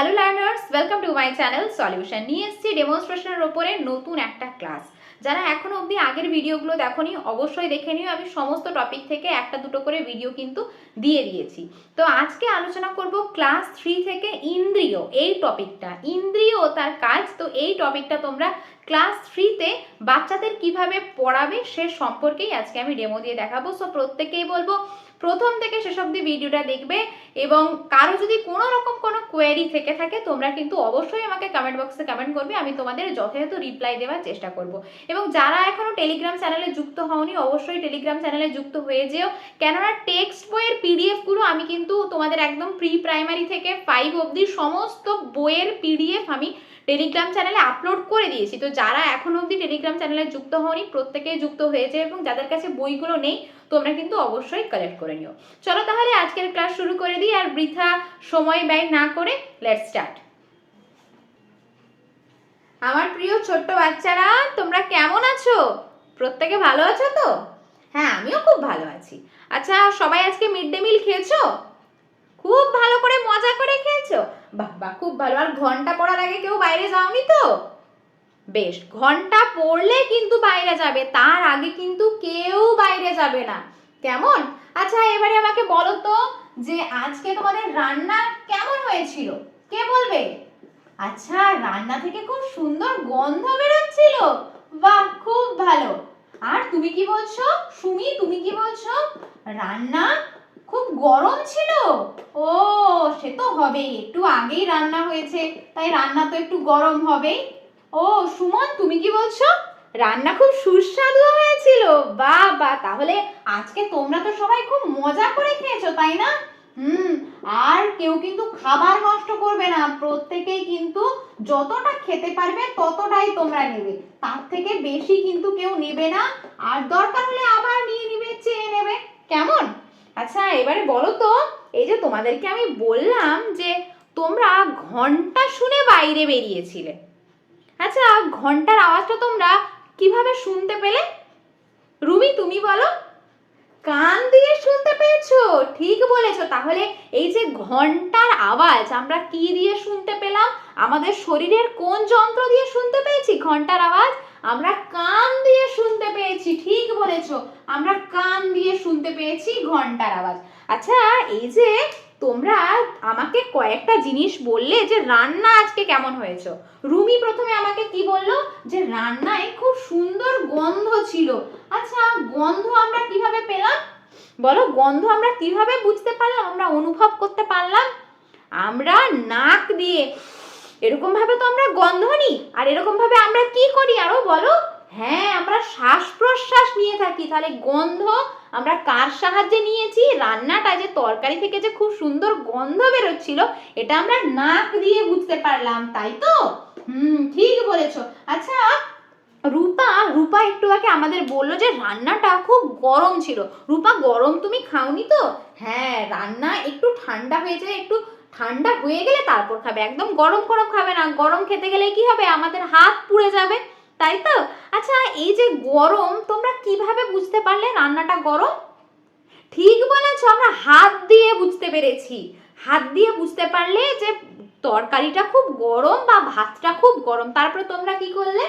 Hello learners welcome to my channel solution নিয়ে এসেছি ডেমনস্ট্রেশনের ওপরে নতুন একটা ক্লাস যারা এখনও অবধি আগের ভিডিওগুলো দেখোনি, অবশ্যই দেখে নিও। আমি সমস্ত টপিক থেকে একটা দুটো করে ভিডিও কিন্তু দিয়ে দিয়েছি। তো আজকে আলোচনা করব ক্লাস থ্রি থেকে ইন্দ্রিয়, এই টপিকটা ইন্দ্রিয় তার কাজ, তো এই টপিকটা তোমরা ক্লাস থ্রিতে বাচ্চাদের কীভাবে পড়াবে সে সম্পর্কেই আজকে আমি ডেমো দিয়ে দেখাবো। সো প্রত্যেকেই বলব প্রথম থেকে শেষ অবধি ভিডিওটা দেখবে এবং কারও যদি কোনো রকম কোনো কোয়েরি থেকে থাকে, তোমরা কিন্তু অবশ্যই আমাকে কমেন্ট বক্সে কমেন্ট করবে, আমি তোমাদের যথাযথ রিপ্লাই দেওয়ার চেষ্টা করব। এবং যারা এখনও টেলিগ্রাম চ্যানেলে যুক্ত হওনি, অবশ্যই টেলিগ্রাম চ্যানেলে যুক্ত হয়ে যেও। কেননা টেক্সট বইয়ের পিডিএফগুলো আমি কিন্তু তোমাদের একদম প্রি প্রাইমারি থেকে ফাইভ অবধি সমস্ত বইয়ের পিডিএফ আমি টেলিগ্রাম চ্যানেলে আপলোড করে দিয়েছি। তো যারা এখন অবধি টেলিগ্রাম চ্যানেলে যুক্ত হওনি, প্রত্যেকেই যুক্ত হয়েছে এবং যাদের কাছে বইগুলো নেই, তোমরা কিন্তু অবশ্যই কালেক্ট করে নিও। চলো তাহলে আজকের ক্লাস শুরু করে দিই আর বৃথা সময় ব্যয় না করে লেট স্টার্ট আমার প্রিয় ছোট্ট বাচ্চারা, তোমরা কেমন আছো? প্রত্যেকে ভালো আছো তো? হ্যাঁ আমিও খুব ভালো আছি। আচ্ছা সবাই আজকে মিড ডে মিল খেয়েছো? খুব ভালো করে মজা করে খেয়েছো? বাহ বাহ, খুব ভালো। আর ঘণ্টা পড়ার আগে কেউ বাইরে যাওনি তো? বেশ, ঘণ্টা পড়লে কিন্তু বাইরে যাবে, তার আগে কিন্তু কেউ বাইরে যাবে না। কেমন? আচ্ছা এবারে আমাকে বলো তো যে আজকে তোমাদের রান্না কেমন হয়েছিল? কে বলবে? আচ্ছা রান্না থেকে খুব সুন্দর গন্ধ বেরোচ্ছিল। বাহ, খুব ভালো। আর তুমি কি বলছো? সুমি, তুমি কি বলছো? রান্না খুব গরম ছিল। ও, সে তো হবে একটু আগেই রান্না হয়েছে, তাই রান্না তো একটু গরম হবেই। ও, সুমন, তুমি কি বলছো? রান্না খুব সুস্বাদু হয়েছিল। বাহ বা তাহলে আজকে তোমরা তো সবাই খুব মজা করে খেয়েছো, তাই না? হুম, আর কেউ কিন্তু খাবার নষ্ট করবে না। প্রত্যেকেই কিন্তু যতটা খেতে পারবে ততটাই তোমরা নেবে। তার থেকে বেশি কিন্তু কেউ নেবে না। আর দরকার হলে আবার নিয়ে নিবে, চেয়ে নেবে। কেমন? আচ্ছা এবারে বলো তো, এই যে তোমাদেরকে আমি বললাম যে তোমরা ঘণ্টা শুনে বাইরে বেরিয়েছিলে। আচ্ছা ঘণ্টার আওয়াজটা তোমরা কীভাবে শুনতে পেলে? রুমি, তুমি বলো। কান দিয়ে শুনতে পেয়েছ? ঠিক বলেছ। তাহলে এই যে ঘণ্টার আওয়াজ, আমরা কি দিয়ে শুনতে পেলাম? আমাদের শরীরের কোন যন্ত্র দিয়ে শুনতে পেয়েছি ঘণ্টার আওয়াজ? আমরা কান দিয়ে বলেছ? আমরা কান দিয়ে শুনতে পেয়েছি ঘণ্টার আওয়াজ। আচ্ছা এই যে তোমরা আমাকে কয়েকটা জিনিস বললে যে রান্না আজকে কেমন হয়েছে। রুমি প্রথমে আমাকে কি বলল? যে রান্নায় খুব সুন্দর গন্ধ ছিল। আচ্ছা গন্ধ আমরা কীভাবে পেলাম? বলো, গন্ধ আমরা কীভাবে বুঝতে পারলাম? আমরা অনুভব করতে পারলাম? আমরা নাক দিয়ে। এরকম ভাবে তো আমরা গন্ধ নিই। আর এরকম ভাবে আমরা কি করি আরও বলো? হ্যাঁ আমরা শ্বাস প্রশ্বাস নিয়ে থাকি। তাহলে গন্ধ আমরা কার সাহায্যে নিয়েছি? রান্নাটা যে তরকারি থেকে যে খুব সুন্দর গন্ধ বেরোচ্ছিল, এটা আমরা নাক দিয়ে বুঝতে পারলাম, তাই তো? হুম, ঠিক বলেছ। আচ্ছা রূপা রূপা একটু আগে আমাদের বলল যে রান্নাটা খুব গরম ছিল। রূপা, গরম তুমি খাওনি তো? হ্যাঁ রান্না একটু ঠান্ডা হয়ে যায়, একটু ঠান্ডা হয়ে গেলে তারপর খাবে। একদম গরম গরম খাবে না। গরম খেতে গেলে কি হবে? আমাদের হাত পুড়ে যাবে। তাই তো? আচ্ছা এই যে গরম, তোমরা কীভাবে বুঝতে পারলে রান্নাটা গরম? ঠিক বলেছ, আমরা হাত দিয়ে বুঝতে পেরেছি। হাত দিয়ে বুঝতে পারলে যে তরকারিটা খুব গরম বা ভাতটা খুব গরম, তারপরে তোমরা কি করলে?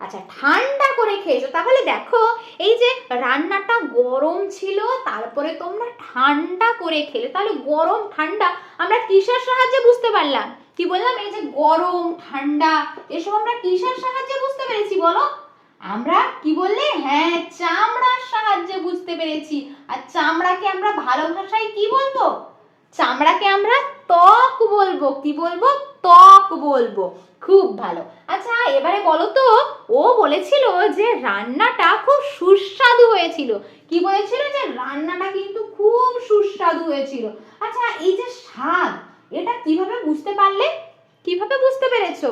আচ্ছা ঠান্ডা করে খেয়েছো। তাহলে দেখো, এই যে রান্নাটা গরম ছিল, তারপরে তোমরা ঠান্ডা করে খেলে। তাহলে গরম, ঠান্ডা, আমরা কিসের সাহায্যে বুঝতে পারলাম? কি বললাম? এই যে গরম, ঠান্ডা, এসব আমরা কিসের সাহায্যে বুঝতে পেরেছি বলো? আমরা কি বললে? হ্যাঁ চামড়ার সাহায্যে বুঝতে পেরেছি। আর চামড়াকে আমরা ভালো ভাষায় কি বলব? চামড়াকে আমরা ত্বক বলব। কি বলব? ত্বক বলব। খুব ভালো। আচ্ছা এবারে বলো তো, ও বলেছিল যে রান্নাটা খুব সুস্বাদু হয়েছিল। কি বলেছিল? যে রান্নাটা কিন্তু খুব সুস্বাদু হয়েছিল। আচ্ছা এই যে স্বাদ এটা কীভাবে বুঝতে পারলে? কীভাবে বুঝতে পেরেছ?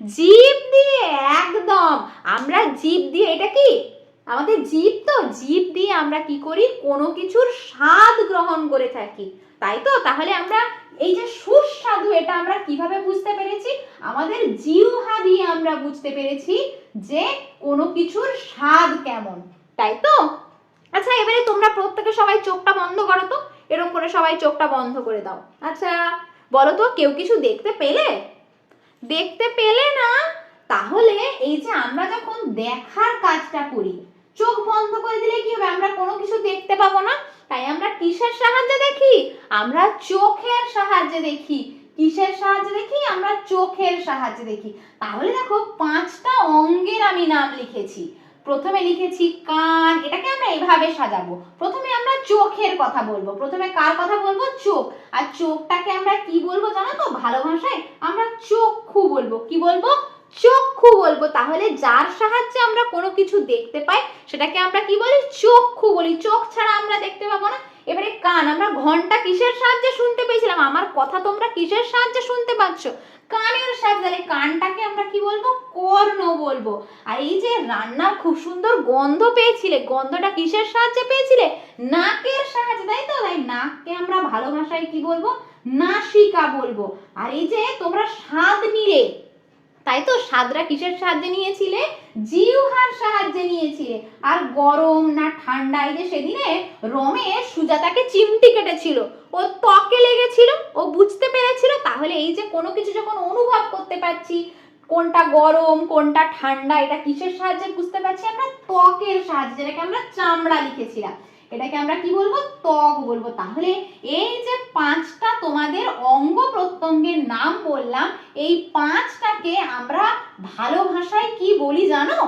জিভ দিয়ে, একদম। আমরা জিভ দিয়ে, এটা কি? আমাদের জিভ তো জিভ দিয়ে আমরা কি করি? কোনো কিছুর স্বাদ গ্রহণ করে থাকি। তাই তো? তাহলে আমরা এই যে সুস্বাদু, এটা আমরা কীভাবে বুঝতে পেরেছি? আমাদের জিহ্বা দিয়ে আমরা বুঝতে পেরেছি যে কোনো কিছুর স্বাদ কেমন। তাই তো? আচ্ছা এবারে তোমরা প্রত্যেকে সবাই চোখটা বন্ধ করো তো। এরকম করে সবাই চোখটা বন্ধ করে দাও। আচ্ছা বলো তো, কেউ কিছু দেখতে পেলে? দেখতে পেলে না? তাহলে এই যে আমরা যখন দেখার কাজটা করি, চোখ বন্ধ করে দিলে কি হবে? আমরা কোনো কিছু দেখতে পাবো না? তাই আমরা কিসের সাহায্যে দেখি? আমরা চোখের সাহায্যে দেখি। কিসের সাহায্যে দেখি? আমরা চোখের সাহায্যে দেখি। তাহলে দেখো, পাঁচটা অঙ্গের আমি নাম লিখেছি। প্রথমে লিখেছি কান। এটাকে আমরা এভাবে সাজাবো। প্রথমে আমরা চোখের কথা বলব। প্রথমে কার কথা বলব? চোখ। আর চোখটাকে আমরা কি বলব জানো তো? ভালো ভাষায় আমরা চক্ষু বলব। কি বলব? চক্ষু বলব। তাহলে যার সাহায্যে আমরা কোনো কিছু দেখতে পাই, সেটাকে আমরা কি বলি? চক্ষু বলি। চোখ ছাড়া আমরা দেখতে পাবো না। এবারে কান। আমরা ঘণ্টা কিসের সাহায্যে শুনতে পেয়েছিলাম? আমার কথা তোমরা কিসের সাহায্যে শুনতে পাচ্ছ? কানের সাহায্যে তাহলে কানটাকে আমরা কি বলব? কর্ণ বলব। আর এই যে রান্নার খুব সুন্দর গন্ধ পেয়েছিলে, গন্ধটা কিসের সাহায্যে পেয়েছিলে? নাকের সাহায্যে, তাই তো? তাই নাককে আমরা ভালো ভাষায় কি বলব? নাসিকা বলব। আর এই যে তোমরা স্বাদ নিলে, তাই তো? স্বাদরা কিসের সাহায্যে নিয়েছিলে? জিহ্বার সাহায্যে নিয়েছিলে। আর গরম না ঠান্ডা, এই যে সেদিনে রমেশ সুজাতাকে চিমটি কেটেছিল। ও ত্বকে লেগেছিল তাহলে এই যে কোনো কিছু যখন অনুভব করতে পারছি, কোনটা গরম, কোনটা ঠান্ডা, এটা কিসের সাহায্যে বুঝতে পারছি? আমরা ত্বকের সাহায্যে, যেটাকে আমরা চামড়া লিখেছিলাম। এটাকে আমরা কি বলব? ত্বক বলব। তাহলে এই যে পাঁচটা তোমাদের অঙ্গ প্রত্যঙ্গের নাম বললাম, এই পাঁচটাকে আমরা ভালো ভাষায় কি বলি জানো?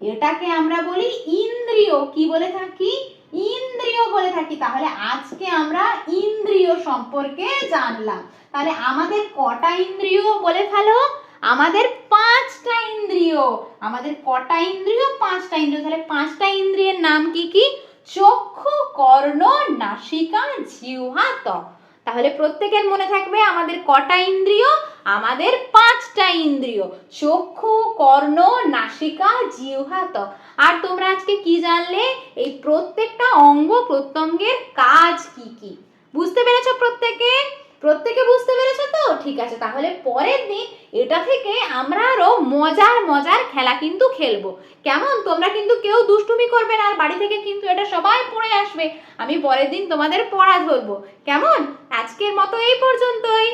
এটাকে আমরা বলি ইন্দ্রিয়। কি বলে থাকি? ইন্দ্রিয় বলে থাকি, তাহলে আজকে আমরা ইন্দ্রিয় সম্পর্কে জানলাম। তাহলে আমাদের কটা ইন্দ্রিয় বলে ফেলো? আমাদের পাঁচটা ইন্দ্রিয়। আমাদের কটা ইন্দ্রিয়? পাঁচটা ইন্দ্রিয়। তাহলে পাঁচটা ইন্দ্রিয়ের নাম কি কি? চক্ষু, কর্ণ, নাসিকা, জিহ্বা, ত্বক। তাহলে প্রত্যেকের মনে থাকবে আমাদের কটা ইন্দ্রিয়? আমাদের পাঁচটা ইন্দ্রিয়। চক্ষু, কর্ণ, নাসিকা, জিহ্বা, ত্বক। আর তোমরা আজকে কি জানলে? এই প্রত্যেকটা অঙ্গ প্রত্যঙ্গের কাজ কি কি? বুঝতে পেরেছ প্রত্যেকে? প্রত্যেকে বুঝতে পেরেছ তো? ঠিক আছে, তাহলে পরের দিন এটা থেকে আমরা আরও মজার মজার খেলা কিন্তু খেলব। কেমন? তোমরা কিন্তু কেউ দুষ্টুমি করবে না, আর বাড়ি থেকে কিন্তু এটা সবাই পড়ে আসবে। আমি পরের দিন তোমাদের পড়া ধরবো। কেমন? আজকের মতো এই পর্যন্তই।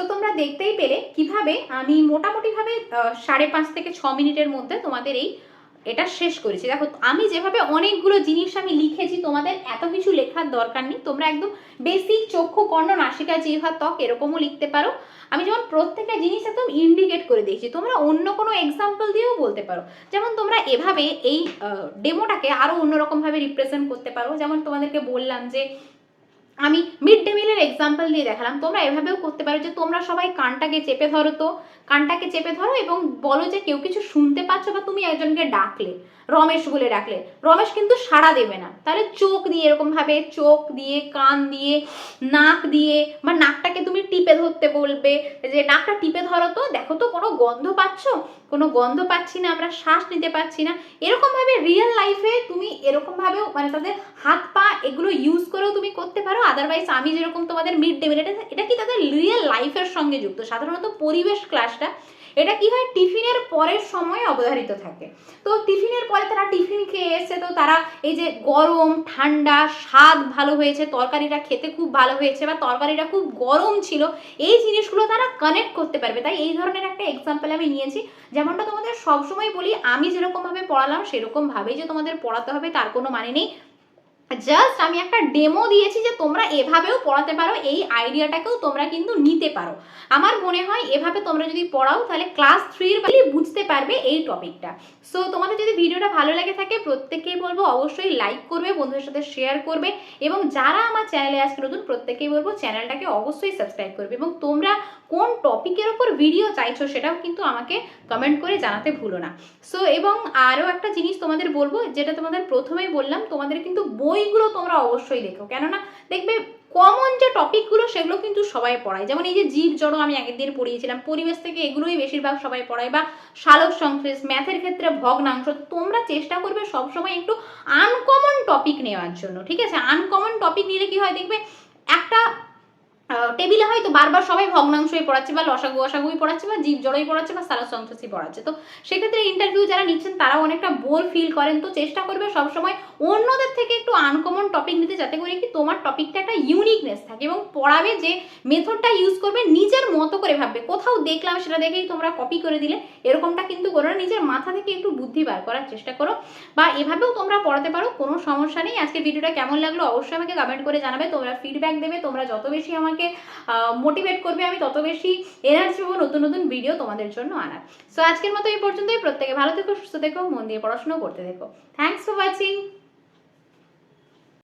সো তোমরা দেখতেই পেলে কীভাবে আমি মোটামুটিভাবে সাড়ে পাঁচ থেকে ছ মিনিটের মধ্যে তোমাদের এই এটা শেষ করেছি। দেখো, আমি যেভাবে অনেকগুলো জিনিস আমি লিখেছি, তোমাদের এত কিছু লেখার দরকার নেই। তোমরা একদম বেসিক চক্ষু কর্ণ, নাসিকা, জিহ্বা, ত্বক এরকমও লিখতে পারো। আমি যেমন প্রত্যেকটা জিনিস একদম ইন্ডিকেট করে দিয়েছি। তোমরা অন্য কোনো এক্সাম্পল দিয়েও বলতে পারো। যেমন তোমরা এভাবে এই ডেমোটাকে আরও অন্যরকমভাবে রিপ্রেজেন্ট করতে পারো। যেমন তোমাদেরকে বললাম যে আমি মিড ডে মিলের এক্সাম্পল দিয়ে দেখালাম। তোমরা এভাবেও করতে পারো যে তোমরা সবাই কানটাকে চেপে ধরো তো। কানটাকে চেপে ধরো এবং বলো যে কেউ কিছু শুনতে পাচ্ছ বা তুমি একজনকে ডাকলে, রমেশ বলে ডাকলে, রমেশ কিন্তু সাড়া দেবে না। তাহলে চোখ দিয়ে এরকম ভাবে চোখ দিয়ে, কান দিয়ে, নাক দিয়ে বা নাকটাকে তুমি টিপে ধরতে বলবে। যে নাকটা টিপে ধরো তো, দেখো তো কোনো গন্ধ পাচ্ছ? কোনো গন্ধ পাচ্ছি না, আমরা শ্বাস নিতে পারছি না। এরকম ভাবে রিয়েল লাইফে তুমি এরকম ভাবেও মানে তাদের হাত পা এগুলো ইউজ করেও তুমি করতে পারো। আদারওয়াইজ আমি যেরকম তোমাদের মিড ডে মিল এটা এটা কি তাদের রিয়েল লাইফের সঙ্গে যুক্ত? সাধারণত পরিবেশ ক্লাসটা এটা কি হয়? টিফিনের পরের সময় অবধারিত থাকে। তো টিফিনের পরে তারা টিফিন খেয়ে এসছে। তো তারা এই যে গরম, ঠান্ডা, স্বাদ ভালো হয়েছে, তরকারিটা খেতে খুব ভালো হয়েছে বা তরকারিটা খুব গরম ছিল, এই জিনিসগুলো তারা কানেক্ট করতে পারবে। তাই এই ধরনের একটা এক্সাম্পল আমি নিয়েছি। যেমনটা তোমাদের সবসময় বলি, আমি যেরকমভাবে পড়ালাম, সেরকমভাবেই যে তোমাদের পড়াতে হবে, তার কোনো মানে নেই। জাস্ট আমি একটা ডেমো দিয়েছি যে তোমরা এভাবেও পড়াতে পারো, এই আইডিয়াটাকেও তোমরা কিন্তু নিতে পারো। আমার মনে হয় এভাবে তোমরা যদি পড়াও, তাহলে ক্লাস থ্রির বালি বুঝতে পারবে এই টপিকটা সো তোমাদের যদি ভিডিওটা ভালো লেগে থাকে প্রত্যেকেই বলব অবশ্যই লাইক করবে, বন্ধুদের সাথে শেয়ার করবে এবং যারা আমার চ্যানেলে আজকে নতুন প্রত্যেকেই বলব চ্যানেলটাকে অবশ্যই সাবস্ক্রাইব করবে এবং তোমরা কোন টপিকের ওপর ভিডিও চাইছো, সেটাও কিন্তু আমাকে কমেন্ট করে জানাতে ভুলো না। সো এবং আরও একটা জিনিস তোমাদের বলব, যেটা তোমাদের প্রথমেই বললাম, তোমাদের কিন্তু বইগুলো তোমরা অবশ্যই দেখো। কেননা, দেখবে কমন যে টপিকগুলো সেগুলো কিন্তু সবাই পড়ায়। যেমন এই যে জীব জড়ো আমি আগের দিন পড়িয়েছিলাম, পরিবেশ থেকে এগুলোই বেশিরভাগ সবাই পড়ায়, বা সালোক সংশ্লেষ, ম্যাথের ক্ষেত্রে ভগ্নাংশ, তোমরা চেষ্টা করবে সবসময় একটু আনকমন টপিক নেওয়ার জন্য, ঠিক আছে? আনকমন টপিক নিলে কি হয়, দেখবে একটা টেবিলে হয়তো বারবার সবাই ভগ্নাংশই পড়াচ্ছে বা লসাগু অসাগুই পড়াচ্ছে বা জীব জড়ই পড়াচ্ছে বা সারা সন্ত্রাসী পড়াচ্ছে। তো সেক্ষেত্রে ইন্টারভিউ যারা নিচ্ছেন, তারাও অনেকটা বোর ফিল করেন। তো চেষ্টা করবে সবসময় অন্যদের থেকে একটু আনকমন টপিক নিতে, যাতে করে কি তোমার টপিকটা একটা ইউনিকনেস থাকে এবং পড়াবে যে মেথডটা ইউজ করবে, নিজের মতো করে ভাববে। কোথাও দেখলাম, সেটা দেখেই তোমরা কপি করে দিলে, এরকমটা কিন্তু করো না। নিজের মাথা থেকে একটু বুদ্ধি বার করার চেষ্টা করো বা এভাবেও তোমরা পড়াতে পারো, কোনো সমস্যা নেই। আজকে ভিডিওটা কেমন লাগল, অবশ্যই আমাকে কমেন্ট করে জানাবে। তোমরা ফিডব্যাক দেবে, তোমরা যত বেশি আমাকে মোটিভেট করবে, আমি তত বেশি এনার্জি পাবো নতুন নতুন ভিডিও তোমাদের জন্য আনার। সো আজকের মতো এই পর্যন্তই। প্রত্যেকে ভালো থেকো, সুস্থ থেকো, মন দিয়ে পড়াশোনা করতে থেকো। Thanks for watching